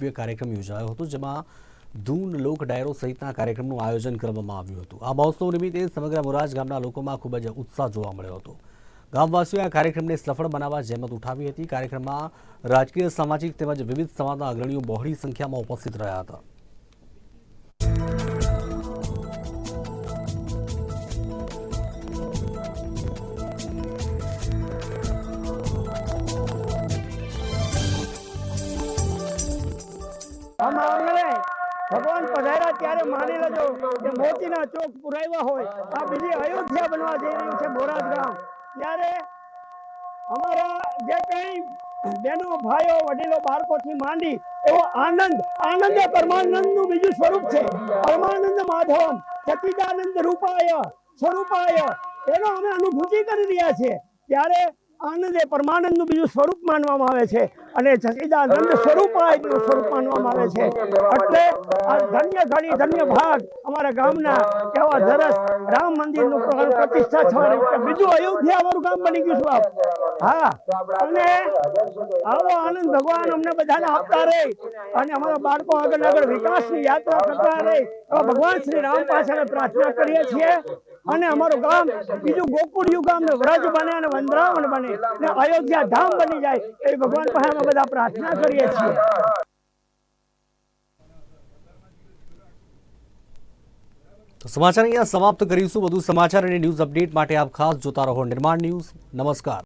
ભવ્ય કાર્યક્રમ યોજાયો હતો, જેમાં ધૂન લોક ડાયરો સહિતના કાર્યક્રમનું આયોજન કરવામાં આવ્યું હતું. આ મહોત્સવ નિમિત્તે સમગ્ર મોરાજ ગામના લોકોમાં ખૂબ જ ઉત્સાહ જોવા મળ્યો હતો. ગામવાસીઓએ આ કાર્યક્રમને સફળ બનાવવા જહેમત ઉઠાવી હતી. કાર્યક્રમમાં રાજકીય, સામાજિક તેમજ વિવિધ સમાજના અગ્રણીઓ બહોળી સંખ્યામાં ઉપસ્થિત રહ્યા હતા. ભગવાન પધાર્યા ત્યારે માની લેજો કે મોતીના ચોક પુરાવ્યા હોય. આ બીજી અયોધ્યા બનવા જઈ રહ્યું છે બોરાજ ગામ. ત્યારે અમારા જે કઈ બેનો ભાઈઓ, વડીલો, બાળકોથી માંડી એવો આનંદ આનંદ એ પરમાનંદનું બીજું સ્વરૂપ છે. પરમાનંદ માધવમ, સચિદાનંદ રૂપાય, સ્વરૂપાય. એનો અમે અનુભૂતિ કરી રહ્યા છીએ. ત્યારે આનંદ એ પરમાનંદનું બીજું સ્વરૂપ માનવામાં આવે છે. અને સચિદાનંદ સ્વરૂપાય બીજું સ્વરૂપ માનવામાં આવે છે. એટલે આ ધન્ય ઘડી ધન્ય ભાગ અમારા ગામના એવા સરસ રામ મંદિરનું પ્ર- પ્રતિષ્ઠા થવાની બીજું અયોધ્યા અમારું ગામ બની ગયું છે બાપ. હા. અને આવો આનંદ ભગવાન અમને બધાને આપતા રહે. અને અમારા બાળકો આગળ આગળ વિકાસની યાત્રા કરતા રહે. ભગવાન શ્રી રામ પાસે પ્રાર્થના કરીએ છીએ. અને અમારું ગામ, બીજું ગોકુળિયું ગામ વ્રજ બને અને વંદરાવન બને અને અયોધ્યા ધામ બની જાય એ ભગવાન પાસે અમે બધા પ્રાર્થના કરીએ છીએ. તો સમાચાર અહીંયા સમાપ્ત કરીશું. વધુ સમાચાર અને ન્યૂઝ અપડેટ માટે આપ ખાસ જોતા રહો નિર્માણ ન્યૂઝ. નમસ્કાર.